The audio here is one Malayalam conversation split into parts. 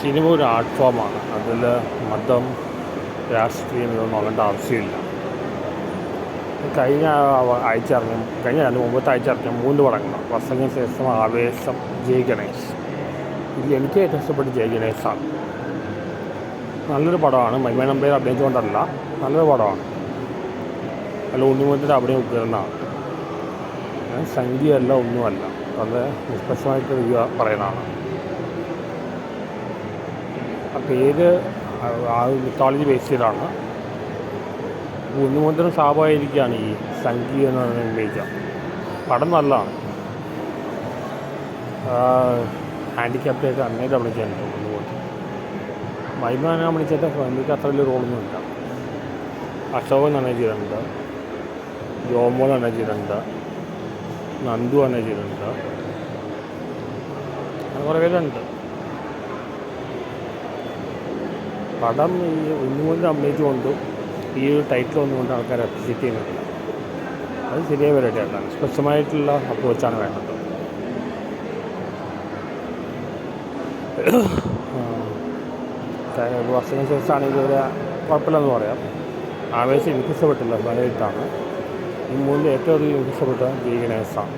സിനിമ ഒരു ആർട്ട് ഫോമാണ് അതിൽ മതം രാഷ്ട്രീയം ഇതൊന്നും നോക്കേണ്ട ആവശ്യമില്ല. കഴിഞ്ഞ ആഴ്ച ഇറങ്ങിയ കഴിഞ്ഞ രണ്ട് മുമ്പത്തെ ആഴ്ച ഇറങ്ങിയ മൂന്ന് പടങ്ങൾ. വർഷങ്ങൾക്ക് ശേഷം ആവേശം. ജയ് ഗണേഷ് ഇതിൽ എനിക്ക് ഏറ്റവും ഇഷ്ടപ്പെട്ട ജയ് ഗണേശാണ്. നല്ലൊരു പടമാണ്. മൈമ നമ്പേർ അഭിനയിച്ചുകൊണ്ടല്ല നല്ലൊരു പടമാണ്. അല്ല ഉണ്ണിമുട്ടിന്റെ അഭിനയം ഉയർന്നതാണ് സംഖ്യയല്ല ഒന്നുമല്ല. വളരെ നിഷ്പക്ഷമായിട്ട് പറയുന്നതാണ്. പേര് ആ മിത്തോളജി ബേസ് ചെയ്താണ്. ഉണ്ണിമുദ്രം സ്വാഭാവികമാണ് ഈ സംഗീതം എന്ന് പറഞ്ഞാൽ ഉപയോഗിക്കാം പടം നല്ലതാണ്. ഹാൻഡിക്യാപ്റ്റായിട്ട് നന്നായിട്ട് അഭിനയിച്ചിട്ടുണ്ട് ഉണ്ണിമുദ്രം മൈമാനെ വിളിച്ചിട്ട് എനിക്ക് അത്ര വലിയ റോളൊന്നും ഇല്ല അശോകൻ നന്നായി ചെയ്തിട്ടുണ്ട് ജോമോൻ നന്നായി ചെയ്തിട്ടുണ്ട് നന്ദു നന്നായി ചെയ്തിട്ടുണ്ട് അങ്ങനെ കുറേ പേരുണ്ട്. പടം ഈ ഉണ്ണിമുദ്രം അഭിനയിച്ചുകൊണ്ടും ഈ ഒരു ടൈറ്റിൽ ഒന്നുകൊണ്ട് ആൾക്കാർ അപ്രിഷിയേറ്റ് ചെയ്യുന്നില്ല അത് ശരിയായ പരിപാടിയാണ്. സ്പെഷ്യമായിട്ടുള്ള അപ്രോച്ചാണ് വേണ്ടത്. വർഷങ്ങൾക്ക് ശേഷമാണെങ്കിൽ ഒരു കുഴപ്പമില്ലെന്ന് പറയാം. ആവേശം എനിക്ക് ഇഷ്ടപ്പെട്ടില്ല ഭയമായിട്ടാണ് ഈ മൂന്നിൽ ഏറ്റവും അധികം എനിക്ക് ഇഷ്ടപ്പെട്ട ജി ഗണേശാണ്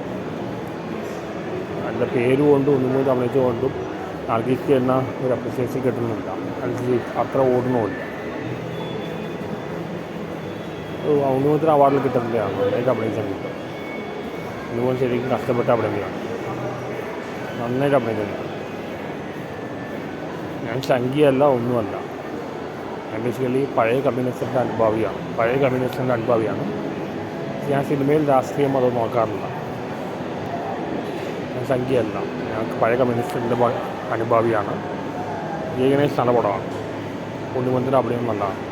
അതിന്റെ പേര് കൊണ്ടും ഒന്നുകൂടി അഭിനയിച്ചുകൊണ്ടും ആർക്കിക്ക് എന്ന ഒരു അപ്രിസിയേഷൻ കിട്ടുന്നില്ല. അതിൽ അത്ര ഓടുന്നുമില്ല. ഔന്നൂത്തിന് അവാർഡിൽ കിട്ടുന്നതാണ്. നന്നായിട്ട് അഭിനയിച്ചിട്ടുണ്ട് ഇതുപോലെ ശരിക്കും കഷ്ടപ്പെട്ട അഭിനയമാണ് നന്നായിട്ട് അഭിനയിച്ചിട്ടുണ്ട് ഞാൻ ശങ്കിയല്ല ഒന്നുമല്ല. ഞാൻ ബേസിക്കലി പഴയ കമ്മ്യൂണിസ്റ്റിന്റെ അനുഭാവിയാണ്. പഴയ കമ്മ്യൂണിസ്റ്റിന്റെ അനുഭാവിയാണ്. ഞാൻ സിനിമയിൽ രാഷ്ട്രീയം അത് നോക്കാറില്ല. സംഖ്യയല്ല. ഞങ്ങൾക്ക് പഴയ കമ്മ്യൂണിസ്റ്റിന്റെ അനുഭാവിയാണ്. ജയ സ്ഥലപടമാണ് അഭിനയം നല്ലതാണ്.